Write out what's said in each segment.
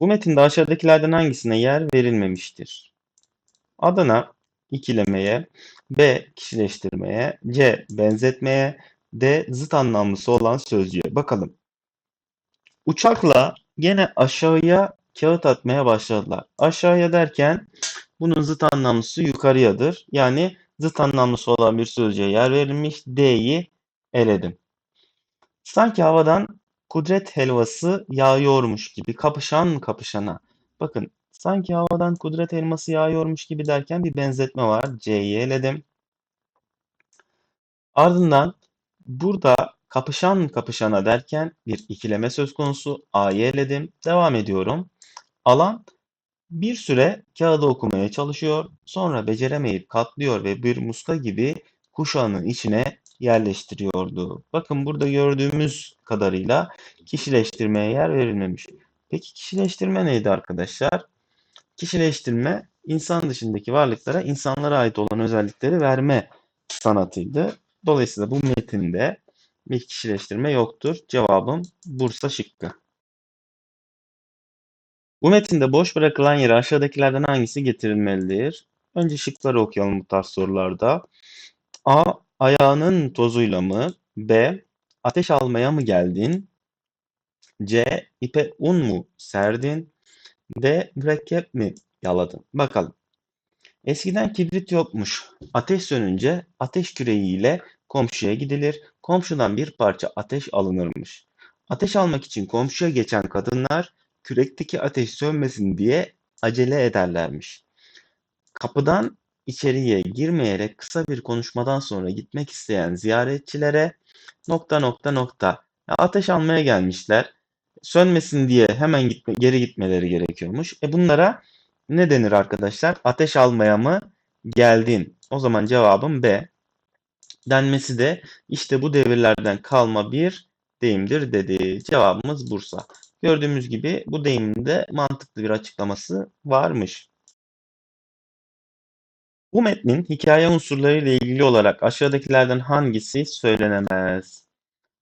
Bu metinde aşağıdakilerden hangisine yer verilmemiştir? Adına ikilemeye, B kişileştirmeye, C benzetmeye, D zıt anlamlısı olan sözcüğe. Bakalım. Uçakla gene aşağıya kağıt atmaya başladılar. Aşağıya derken bunun zıt anlamlısı yukarıyadır. Yani zıt anlamlısı olan bir sözcüğe yer verilmiş. D'yi eledim. Sanki havadan kudret helvası yağıyormuş gibi kapışan kapışana. Bakın sanki havadan kudret elması yağıyormuş gibi derken bir benzetme var. C'yi eledim. Ardından burada kapışan kapışana derken bir ikileme söz konusu. A'yı eledim. Devam ediyorum. Alan bir süre kağıdı okumaya çalışıyor. Sonra beceremeyip katlıyor ve bir muska gibi kuşağının içine yerleştiriyordu. Bakın burada gördüğümüz kadarıyla kişileştirmeye yer verilmemiş. Peki kişileştirme neydi arkadaşlar? Kişileştirme insan dışındaki varlıklara insanlara ait olan özellikleri verme sanatıydı. Dolayısıyla bu metinde bir kişileştirme yoktur. Cevabım Bursa şıkkı. Bu metinde boş bırakılan yere aşağıdakilerden hangisi getirilmelidir? Önce şıkları okuyalım bu tarz sorularda. A. Ayağının tozuyla mı? B. Ateş almaya mı geldin? C. İpe un mu serdin? D. Mürekkep mi yaladın? Bakalım. Eskiden kibrit yokmuş. Ateş sönünce ateş küreğiyle komşuya gidilir. Komşudan bir parça ateş alınırmış. Ateş almak için komşuya geçen kadınlar kürekteki ateş sönmesin diye acele ederlermiş. Kapıdan içeriye girmeyerek kısa bir konuşmadan sonra gitmek isteyen ziyaretçilere nokta nokta nokta ateş almaya gelmişler. Sönmesin diye hemen gitme, geri gitmeleri gerekiyormuş. E bunlara ne denir arkadaşlar? Ateş almaya mı geldin? O zaman cevabım B. Denmesi de işte bu devirlerden kalma bir deyimdir dedi. Cevabımız Bursa. Gördüğümüz gibi bu deyimde mantıklı bir açıklaması varmış. Bu metnin hikaye unsurları ile ilgili olarak aşağıdakilerden hangisi söylenemez?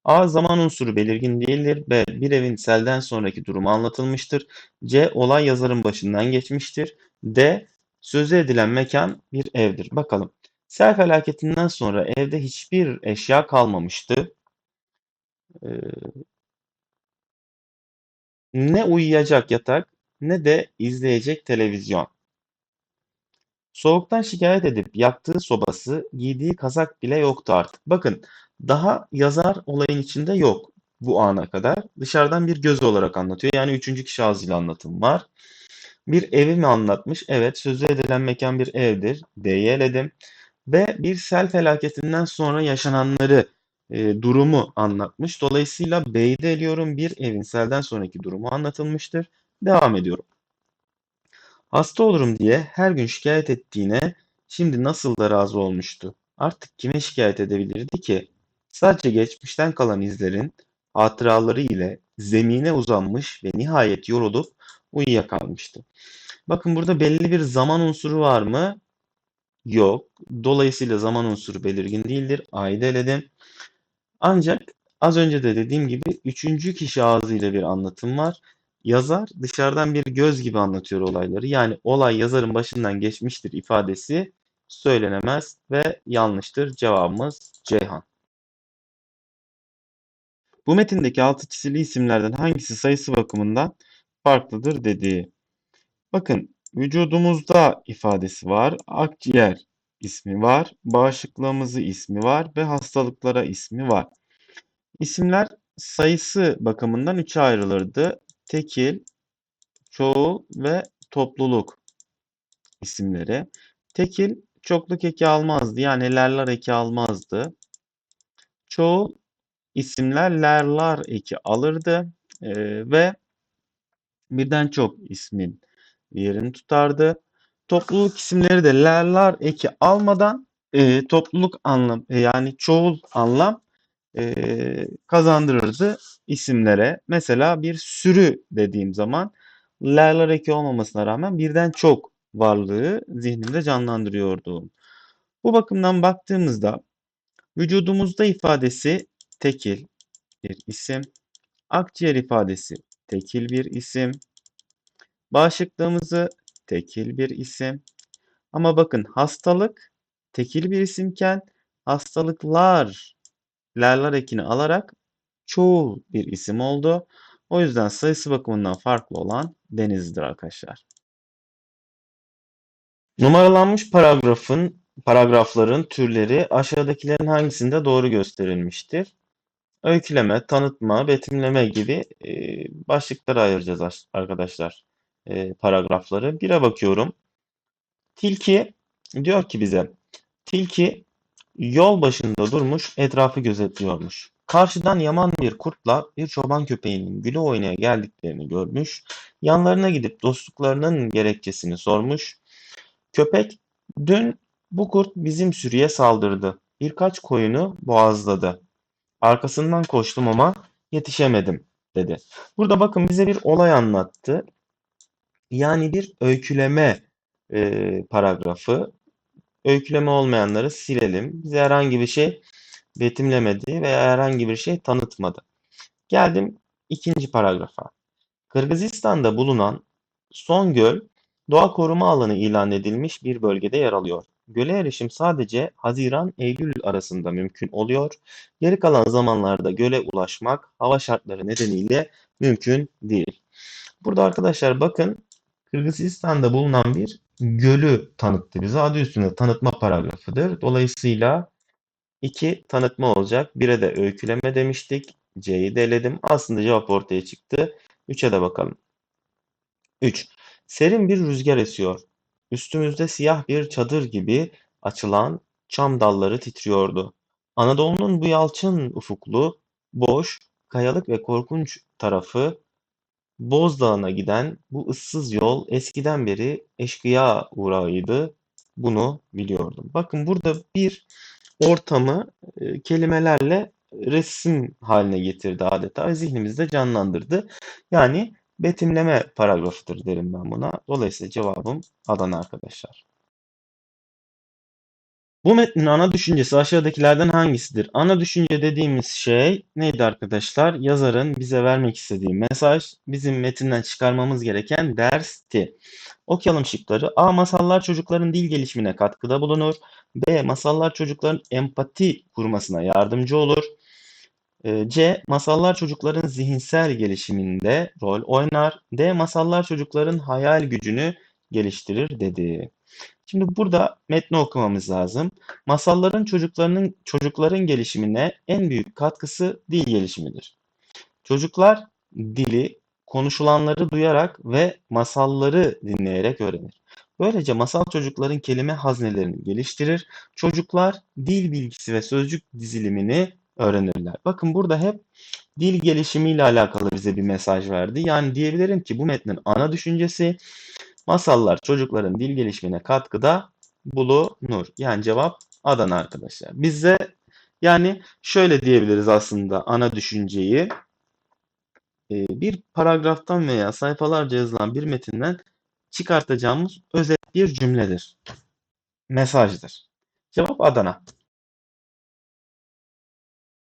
A. Zaman unsuru belirgin değildir. B. Bir evin selden sonraki durumu anlatılmıştır. C. Olay yazarın başından geçmiştir. D. Sözü edilen mekan bir evdir. Bakalım. Sel felaketinden sonra evde hiçbir eşya kalmamıştı. Ee, ne uyuyacak yatak ne de izleyecek televizyon. Soğuktan şikayet edip yaktığı sobası, giydiği kazak bile yoktu artık. Bakın daha yazar olayın içinde yok bu ana kadar. Dışarıdan bir göz olarak anlatıyor. Yani üçüncü kişi ağzıyla anlatım var. Bir evi mi anlatmış? Evet sözü edilen mekan bir evdir. D'yi eledim. Ve bir sel felaketinden sonra yaşananları, e, durumu anlatmış. Dolayısıyla B'yi de eliyorum. Bir evin selden sonraki durumu anlatılmıştır. Devam ediyorum. Hasta olurum diye her gün şikayet ettiğine şimdi nasıl da razı olmuştu. Artık kime şikayet edebilirdi ki? Sadece geçmişten kalan izlerin hatıraları ile zemine uzanmış ve nihayet yorulup uyuyakalmıştı. Bakın burada belli bir zaman unsuru var mı? Yok. Dolayısıyla zaman unsuru belirgin değildir. A'yı eledim. Ancak az önce de dediğim gibi üçüncü kişi ağzıyla bir anlatım var. Yazar dışarıdan bir göz gibi anlatıyor olayları. Yani olay yazarın başından geçmiştir ifadesi söylenemez ve yanlıştır. Cevabımız Ceyhan. Bu metindeki altı çizili isimlerden hangisi sayısı bakımından farklıdır dediği. Bakın vücudumuzda ifadesi var. Akciğer ismi var. Bağışıklığımızı ismi var ve hastalıklara ismi var. İsimler sayısı bakımından üçe ayrılırdı. Tekil, çoğul ve topluluk isimleri. Tekil çokluk eki almazdı. Yani lerler eki almazdı. Çoğul isimler lerlar eki alırdı e, ve birden çok ismin yerini tutardı. Topluluk isimleri de lerlar eki almadan e, topluluk anlam e, yani çoğul anlam e, kazandırırdı isimlere. Mesela bir sürü dediğim zaman lerler eki olmamasına rağmen birden çok varlığı zihnimde canlandırıyordu. Bu bakımdan baktığımızda vücudumuzda ifadesi tekil bir isim, akciğer ifadesi tekil bir isim, Bağışıklığımızı tekil bir isim. Ama bakın hastalık tekil bir isimken hastalıklar lerler ekini alarak çoğul bir isim oldu. O yüzden sayısı bakımından farklı olan denizdir arkadaşlar. Numaralanmış paragrafın paragrafların türleri aşağıdakilerin hangisinde doğru gösterilmiştir? Öyküleme, tanıtma, betimleme gibi e, başlıklara ayıracağız arkadaşlar e, paragrafları. Bire bakıyorum. Tilki diyor ki bize, tilki yol başında durmuş, etrafı gözetliyormuş. Karşıdan yaman bir kurtla bir çoban köpeğinin güle oynaya geldiklerini görmüş, yanlarına gidip dostluklarının gerekçesini sormuş. Köpek, dün bu kurt bizim sürüye saldırdı. Birkaç koyunu boğazladı. Arkasından koştum ama yetişemedim dedi. Burada bakın bize bir olay anlattı. Yani bir öyküleme e, paragrafı. Öyküleme olmayanları silelim. Bize herhangi bir şey betimlemedi veya herhangi bir şey tanıtmadı. Geldim ikinci paragrafa. Kırgızistan'da bulunan son göl doğa koruma alanı ilan edilmiş bir bölgede yer alıyor. Göle erişim sadece Haziran-Eylül arasında mümkün oluyor. Geri kalan zamanlarda göle ulaşmak hava şartları nedeniyle mümkün değil. Burada arkadaşlar bakın Kırgızistan'da bulunan bir gölü tanıttı bize. Adı üstünde tanıtma paragrafıdır. Dolayısıyla iki tanıtma olacak. Bire de öyküleme demiştik. C'yi de eledim. Aslında cevap ortaya çıktı. 3'e de bakalım. 3. Serin bir rüzgar esiyor. Üstümüzde siyah bir çadır gibi açılan çam dalları titriyordu. Anadolu'nun bu yalçın ufuklu, boş, kayalık ve korkunç tarafı Bozdağ'a giden bu ıssız yol eskiden beri eşkıya uğrağıydı. Bunu biliyordum. Bakın burada bir ortamı e, kelimelerle resim haline getirdi adeta. Zihnimizde canlandırdı. Yani betimleme paragrafıdır derim ben buna. Dolayısıyla cevabım Adana arkadaşlar. Bu metnin ana düşüncesi aşağıdakilerden hangisidir? Ana düşünce dediğimiz şey neydi arkadaşlar? Yazarın bize vermek istediği mesaj, bizim metinden çıkarmamız gereken dersti. Okuyalım şıkları. A. Masallar çocukların dil gelişimine katkıda bulunur. B. Masallar çocukların empati kurmasına yardımcı olur. Ee, C. Masallar çocukların zihinsel gelişiminde rol oynar. D. Masallar çocukların hayal gücünü geliştirir dedi. Şimdi burada metni okumamız lazım. Masalların çocuklarının çocukların gelişimine en büyük katkısı dil gelişimidir. Çocuklar dili konuşulanları duyarak ve masalları dinleyerek öğrenir. Böylece masal çocukların kelime haznelerini geliştirir. Çocuklar dil bilgisi ve sözcük dizilimini öğrenirler. Bakın burada hep dil gelişimiyle alakalı bize bir mesaj verdi. Yani diyebilirim ki bu metnin ana düşüncesi masallar çocukların dil gelişimine katkıda bulunur. Yani cevap Adana arkadaşlar. Bize yani şöyle diyebiliriz aslında ana düşünceyi. Ee, bir paragraftan veya sayfalarca yazılan bir metinden çıkartacağımız özet bir cümledir. Mesajdır. Cevap Adana.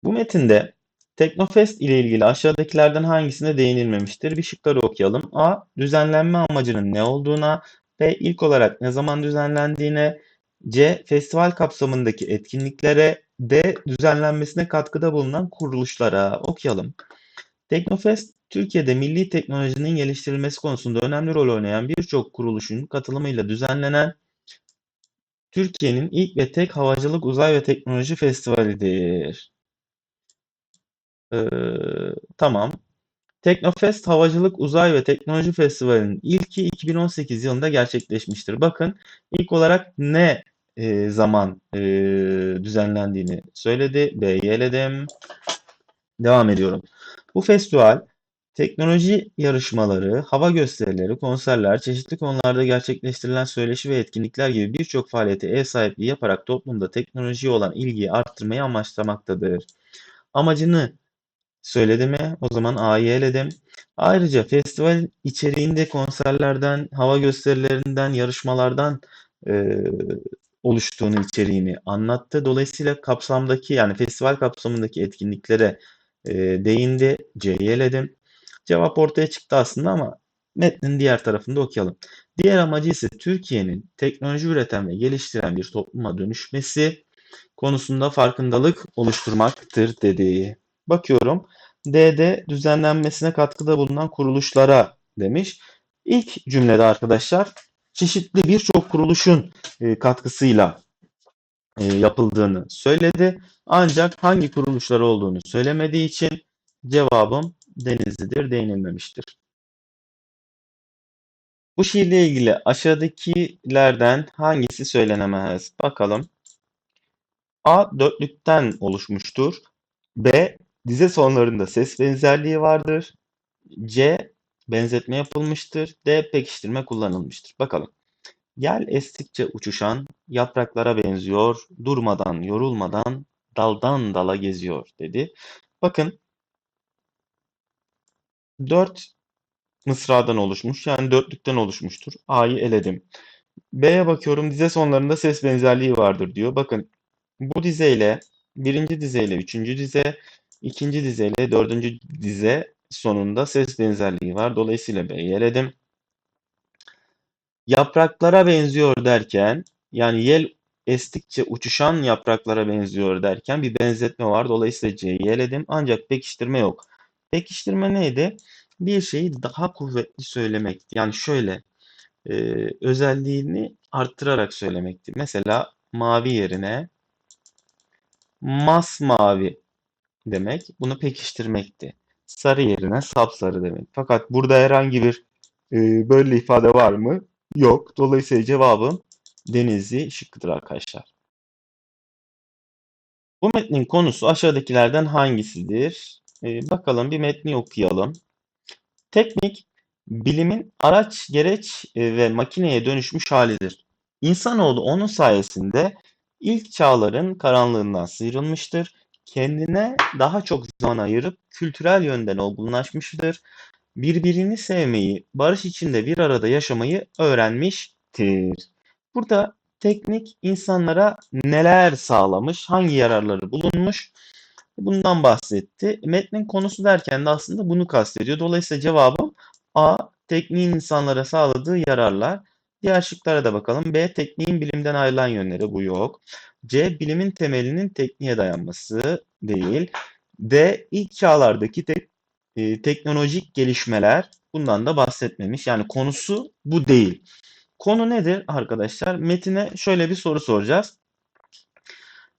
Bu metinde Teknofest ile ilgili aşağıdakilerden hangisine değinilmemiştir? Bir şıkları okuyalım. A. Düzenlenme amacının ne olduğuna. B. ilk olarak ne zaman düzenlendiğine. C. Festival kapsamındaki etkinliklere. D. Düzenlenmesine katkıda bulunan kuruluşlara. Okuyalım. Teknofest, Türkiye'de milli teknolojinin geliştirilmesi konusunda önemli rol oynayan birçok kuruluşun katılımıyla düzenlenen Türkiye'nin ilk ve tek havacılık, uzay ve teknoloji festivalidir. Ee, tamam. Teknofest Havacılık, Uzay ve Teknoloji Festivali'nin ilki 2018 yılında gerçekleşmiştir. Bakın ilk olarak ne e, zaman e, düzenlendiğini söyledi. B'yi eledim. Devam ediyorum. Bu festival teknoloji yarışmaları, hava gösterileri, konserler, çeşitli konularda gerçekleştirilen söyleşi ve etkinlikler gibi birçok faaliyete ev sahipliği yaparak toplumda teknolojiye olan ilgiyi arttırmayı amaçlamaktadır. Amacını Söyledi mi? O zaman A'yı eledim. Ayrıca festival içeriğinde konserlerden, hava gösterilerinden, yarışmalardan e, oluştuğunu içeriğini anlattı. Dolayısıyla kapsamdaki yani festival kapsamındaki etkinliklere e, değindi. C'yi eledim. Cevap ortaya çıktı aslında ama Metnin diğer tarafında okuyalım. Diğer amacı ise Türkiye'nin teknoloji üreten ve geliştiren bir topluma dönüşmesi konusunda farkındalık oluşturmaktır dedi. Bakıyorum. D'de düzenlenmesine katkıda bulunan kuruluşlara demiş. İlk cümlede arkadaşlar çeşitli birçok kuruluşun e, katkısıyla e, yapıldığını söyledi. Ancak hangi kuruluşlar olduğunu söylemediği için cevabım Denizli'dir değinilmemiştir. Bu şiirle ilgili aşağıdakilerden hangisi söylenemez? Bakalım. A. Dörtlükten oluşmuştur. B. Dize sonlarında ses benzerliği vardır. C. Benzetme yapılmıştır. D. Pekiştirme kullanılmıştır. Bakalım. Gel estikçe uçuşan yapraklara benziyor, durmadan, yorulmadan, daldan dala geziyor dedi. Bakın dört mısradan oluşmuş yani dörtlükten oluşmuştur. A'yı eledim. B'ye bakıyorum dize sonlarında ses benzerliği vardır diyor. Bakın bu dizeyle birinci dizeyle üçüncü dize, ikinci dizeyle dördüncü dize sonunda ses benzerliği var. Dolayısıyla B'yi eledim. Yapraklara benziyor derken yani yel estikçe uçuşan yapraklara benziyor derken bir benzetme var. Dolayısıyla C'yi eledim. Ancak pekiştirme yok. Pekiştirme neydi? Bir şeyi daha kuvvetli söylemekti. Yani şöyle e, özelliğini arttırarak söylemekti. Mesela mavi yerine masmavi demek bunu pekiştirmekti. Sarı yerine sapsarı demek. Fakat burada herhangi bir e, böyle ifade var mı? Yok. Dolayısıyla cevabım Denizli şıkkıdır arkadaşlar. Bu metnin konusu aşağıdakilerden hangisidir? Ee, bakalım bir metni okuyalım. Teknik, bilimin araç, gereç e, ve makineye dönüşmüş halidir. İnsanoğlu onun sayesinde ilk çağların karanlığından sıyrılmıştır. Kendine daha çok zaman ayırıp kültürel yönden olgunlaşmıştır birbirini sevmeyi, barış içinde bir arada yaşamayı öğrenmiştir. Burada teknik insanlara neler sağlamış, hangi yararları bulunmuş bundan bahsetti. Metnin konusu derken de aslında bunu kastediyor. Dolayısıyla cevabım A. Tekniğin insanlara sağladığı yararlar. Diğer şıklara da bakalım. B. Tekniğin bilimden ayrılan yönleri. Bu yok. C. Bilimin temelinin tekniğe dayanması değil. D. İlk çağlardaki tek e, teknolojik gelişmeler bundan da bahsetmemiş. Yani konusu bu değil. Konu nedir arkadaşlar? Metine şöyle bir soru soracağız.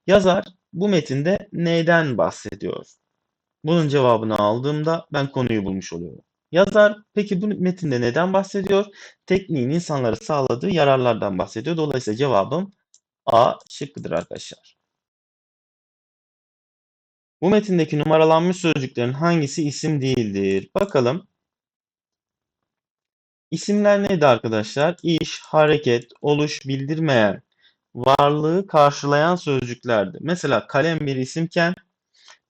Yazar bu metinde neyden bahsediyor? Bunun cevabını aldığımda ben konuyu bulmuş oluyorum. Yazar peki bu metinde neden bahsediyor? Tekniğin insanlara sağladığı yararlardan bahsediyor. Dolayısıyla cevabım A şıkkıdır arkadaşlar. Bu metindeki numaralanmış sözcüklerin hangisi isim değildir? Bakalım. İsimler neydi arkadaşlar? İş, hareket, oluş, bildirmeyen, varlığı karşılayan sözcüklerdi. Mesela kalem bir isimken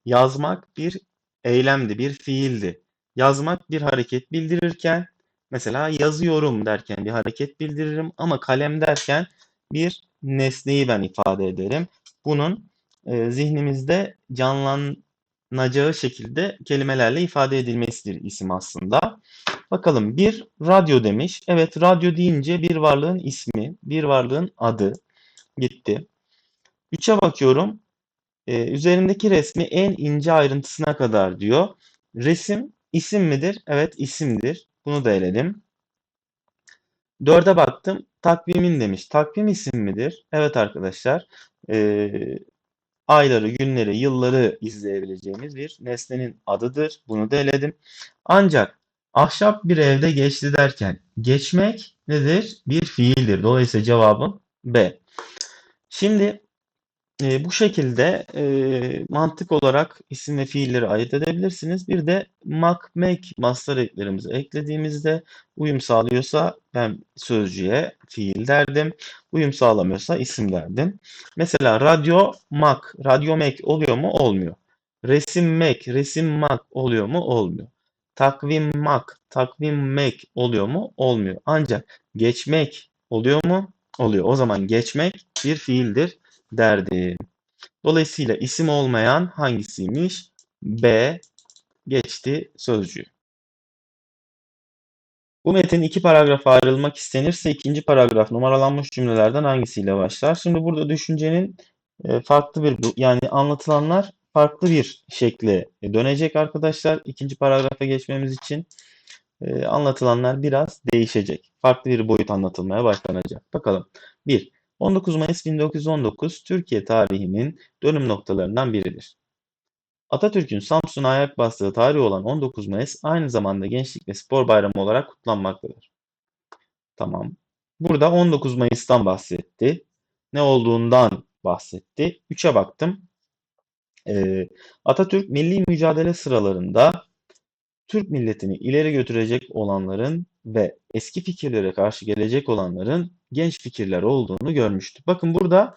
yazmak bir eylemdi, bir fiildi. Yazmak bir hareket bildirirken mesela yazıyorum derken bir hareket bildiririm ama kalem derken bir nesneyi ben ifade ederim. Bunun e, zihnimizde canlanacağı şekilde kelimelerle ifade edilmesidir isim aslında. Bakalım bir radyo demiş. Evet radyo deyince bir varlığın ismi, bir varlığın adı gitti. Üçe bakıyorum. Ee, üzerindeki resmi en ince ayrıntısına kadar diyor. Resim isim midir? Evet isimdir. Bunu da eledim. Dörde baktım. Takvimin demiş. Takvim isim midir? Evet arkadaşlar. Ee, ayları, günleri, yılları izleyebileceğimiz bir nesnenin adıdır. Bunu da eledim. Ancak ahşap bir evde geçti derken geçmek nedir? Bir fiildir. Dolayısıyla cevabım B. Şimdi e, bu şekilde e, mantık olarak isim ve fiilleri ayırt edebilirsiniz. Bir de mak, make mastar eklerimizi eklediğimizde uyum sağlıyorsa ben sözcüğe fiil derdim. Uyum sağlamıyorsa isim derdim. Mesela radyo mak, radyo mek oluyor mu? Olmuyor. Resim mek, resim mak oluyor mu? Olmuyor. Takvim mak, takvim mek oluyor mu? Olmuyor. Ancak geçmek oluyor mu? Oluyor. O zaman geçmek bir fiildir derdim. Dolayısıyla isim olmayan hangisiymiş? B geçti sözcüğü. Bu metin iki paragrafa ayrılmak istenirse ikinci paragraf numaralanmış cümlelerden hangisiyle başlar? Şimdi burada düşüncenin e, farklı bir yani anlatılanlar farklı bir şekle dönecek arkadaşlar. İkinci paragrafa geçmemiz için e, anlatılanlar biraz değişecek. Farklı bir boyut anlatılmaya başlanacak. Bakalım. 1. 19 Mayıs 1919 Türkiye tarihinin dönüm noktalarından biridir. Atatürk'ün Samsun'a ayak bastığı tarih olan 19 Mayıs aynı zamanda Gençlik ve Spor Bayramı olarak kutlanmaktadır. Tamam. Burada 19 Mayıs'tan bahsetti. Ne olduğundan bahsetti. 3'e baktım. Ee, Atatürk milli mücadele sıralarında Türk milletini ileri götürecek olanların ve eski fikirlere karşı gelecek olanların genç fikirler olduğunu görmüştü. Bakın burada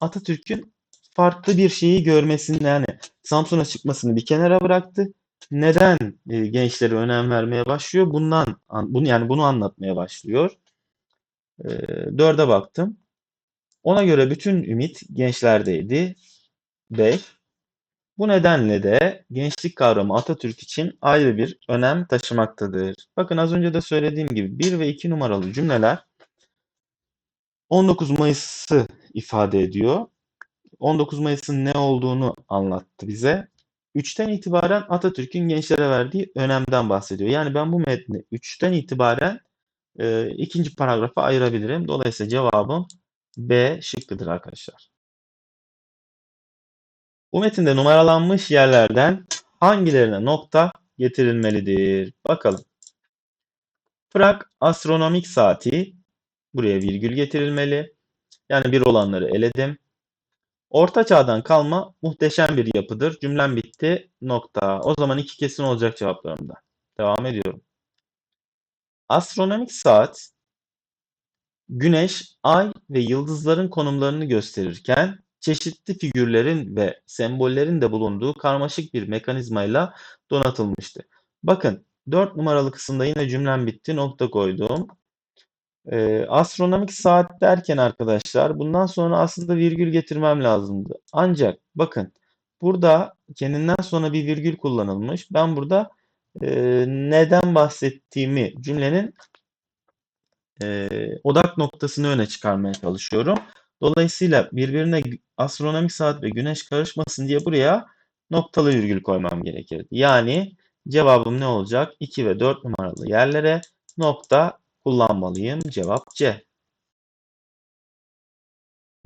Atatürk'ün farklı bir şeyi görmesini yani Samsun'a çıkmasını bir kenara bıraktı. Neden e, gençlere önem vermeye başlıyor? Bundan bunu yani bunu anlatmaya başlıyor. E, dörde baktım. Ona göre bütün ümit gençlerdeydi. 5. Bu nedenle de gençlik kavramı Atatürk için ayrı bir önem taşımaktadır. Bakın az önce de söylediğim gibi 1 ve 2 numaralı cümleler 19 Mayıs'ı ifade ediyor. 19 Mayıs'ın ne olduğunu anlattı bize. 3'ten itibaren Atatürk'ün gençlere verdiği önemden bahsediyor. Yani ben bu metni 3'ten itibaren e, ikinci paragrafa ayırabilirim. Dolayısıyla cevabım B şıkkıdır arkadaşlar. Bu metinde numaralanmış yerlerden hangilerine nokta getirilmelidir? Bakalım. Prag astronomik saati buraya virgül getirilmeli. Yani bir olanları eledim. Orta çağdan kalma muhteşem bir yapıdır. Cümlem bitti. Nokta. O zaman iki kesin olacak cevaplarımda. Devam ediyorum. Astronomik saat güneş, ay ve yıldızların konumlarını gösterirken çeşitli figürlerin ve sembollerin de bulunduğu karmaşık bir mekanizmayla donatılmıştı. Bakın 4 numaralı kısımda yine cümlem bitti. Nokta koydum. Ee, astronomik saat derken arkadaşlar bundan sonra aslında virgül getirmem lazımdı. Ancak bakın burada kendinden sonra bir virgül kullanılmış. Ben burada e, neden bahsettiğimi cümlenin e, odak noktasını öne çıkarmaya çalışıyorum. Dolayısıyla birbirine astronomik saat ve güneş karışmasın diye buraya noktalı virgül koymam gerekirdi. Yani cevabım ne olacak? 2 ve 4 numaralı yerlere nokta kullanmalıyım. Cevap C.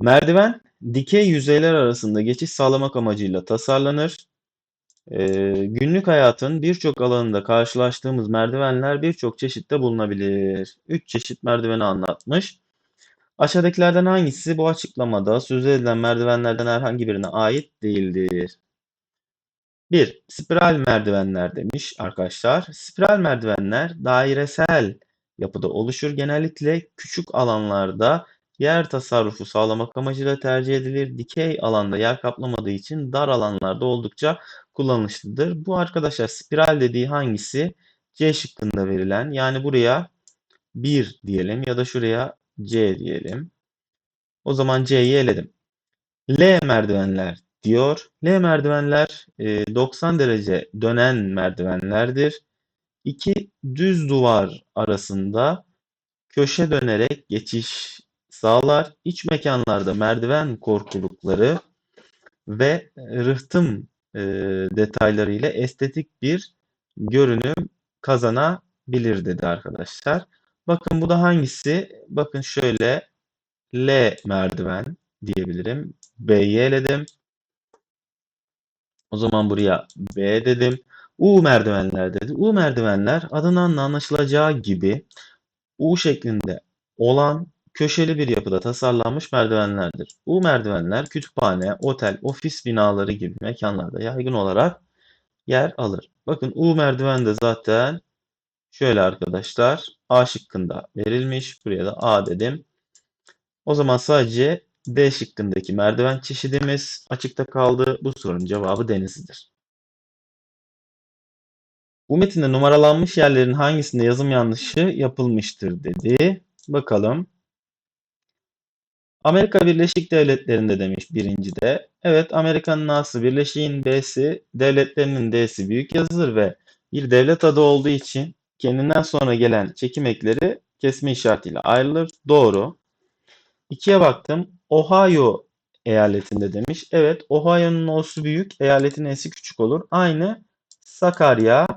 Merdiven dikey yüzeyler arasında geçiş sağlamak amacıyla tasarlanır. Ee, günlük hayatın birçok alanında karşılaştığımız merdivenler birçok çeşitte bulunabilir. 3 çeşit merdiveni anlatmış. Aşağıdakilerden hangisi bu açıklamada söz edilen merdivenlerden herhangi birine ait değildir? 1. Spiral merdivenler demiş arkadaşlar. Spiral merdivenler dairesel yapıda oluşur. Genellikle küçük alanlarda yer tasarrufu sağlamak amacıyla tercih edilir. Dikey alanda yer kaplamadığı için dar alanlarda oldukça kullanışlıdır. Bu arkadaşlar spiral dediği hangisi? C şıkkında verilen. Yani buraya 1 diyelim ya da şuraya C diyelim. O zaman C'yi eledim. L merdivenler diyor. L merdivenler 90 e, derece dönen merdivenlerdir. İki düz duvar arasında köşe dönerek geçiş sağlar. İç mekanlarda merdiven korkulukları ve rıhtım e, detayları ile estetik bir görünüm kazanabilir dedi arkadaşlar. Bakın bu da hangisi? Bakın şöyle L merdiven diyebilirim. B'yi eledim. O zaman buraya B dedim. U merdivenler dedi. U merdivenler adından anlaşılacağı gibi U şeklinde olan köşeli bir yapıda tasarlanmış merdivenlerdir. U merdivenler kütüphane, otel, ofis binaları gibi mekanlarda yaygın olarak yer alır. Bakın U merdiven de zaten şöyle arkadaşlar A şıkkında verilmiş. Buraya da A dedim. O zaman sadece D şıkkındaki merdiven çeşidimiz açıkta kaldı. Bu sorunun cevabı denizlidir. Bu metinde numaralanmış yerlerin hangisinde yazım yanlışı yapılmıştır dedi. Bakalım. Amerika Birleşik Devletleri'nde demiş birinci de. Evet Amerika'nın A'sı Birleşik'in B'si devletlerinin D'si büyük yazılır ve bir devlet adı olduğu için kendinden sonra gelen çekim ekleri kesme işaretiyle ayrılır. Doğru. 2'ye baktım. Ohio eyaletinde demiş. Evet, Ohio'nun O'su büyük, eyaletin S'si küçük olur. Aynı Sakarya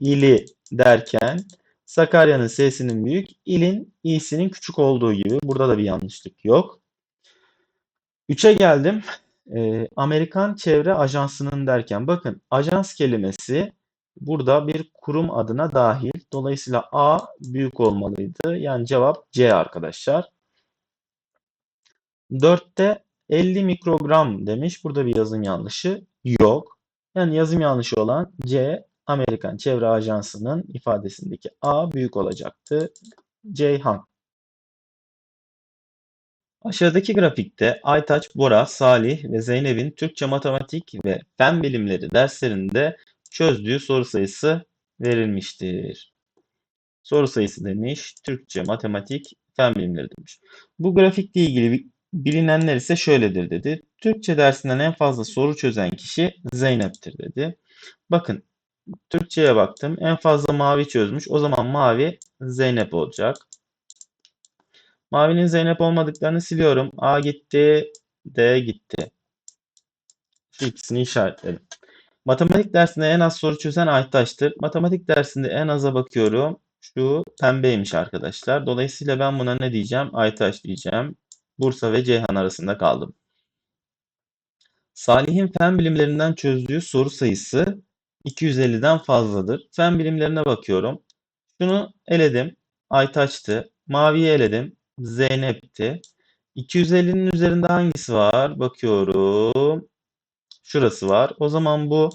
ili derken Sakarya'nın S'sinin büyük, ilin İ'sinin küçük olduğu gibi. Burada da bir yanlışlık yok. 3'e geldim. Ee, Amerikan Çevre Ajansı'nın derken bakın ajans kelimesi burada bir kurum adına dahil. Dolayısıyla A büyük olmalıydı. Yani cevap C arkadaşlar. 4'te 50 mikrogram demiş. Burada bir yazım yanlışı yok. Yani yazım yanlışı olan C Amerikan Çevre Ajansı'nın ifadesindeki A büyük olacaktı. Ceyhan. Aşağıdaki grafikte Aytaç, Bora, Salih ve Zeynep'in Türkçe matematik ve fen bilimleri derslerinde çözdüğü soru sayısı verilmiştir. Soru sayısı demiş, Türkçe, matematik, fen bilimleri demiş. Bu grafikle ilgili bilinenler ise şöyledir dedi. Türkçe dersinden en fazla soru çözen kişi Zeynep'tir dedi. Bakın Türkçe'ye baktım. En fazla mavi çözmüş. O zaman mavi Zeynep olacak. Mavinin Zeynep olmadıklarını siliyorum. A gitti, D gitti. Şu ikisini işaretledim. Matematik dersinde en az soru çözen Aytaş'tır. Matematik dersinde en aza bakıyorum. Şu pembeymiş arkadaşlar. Dolayısıyla ben buna ne diyeceğim? Aytaş diyeceğim. Bursa ve Ceyhan arasında kaldım. Salih'in fen bilimlerinden çözdüğü soru sayısı 250'den fazladır. Fen bilimlerine bakıyorum. Şunu eledim. Aytaç'tı. Maviyi eledim. Zeynep'ti. 250'nin üzerinde hangisi var? Bakıyorum. Şurası var. O zaman bu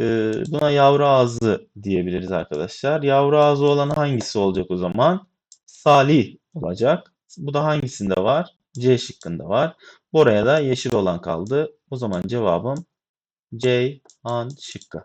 e, buna yavru ağzı diyebiliriz arkadaşlar. Yavru ağzı olan hangisi olacak o zaman? Salih olacak. Bu da hangisinde var? C şıkkında var. Buraya da yeşil olan kaldı. O zaman cevabım C, An şıkkı.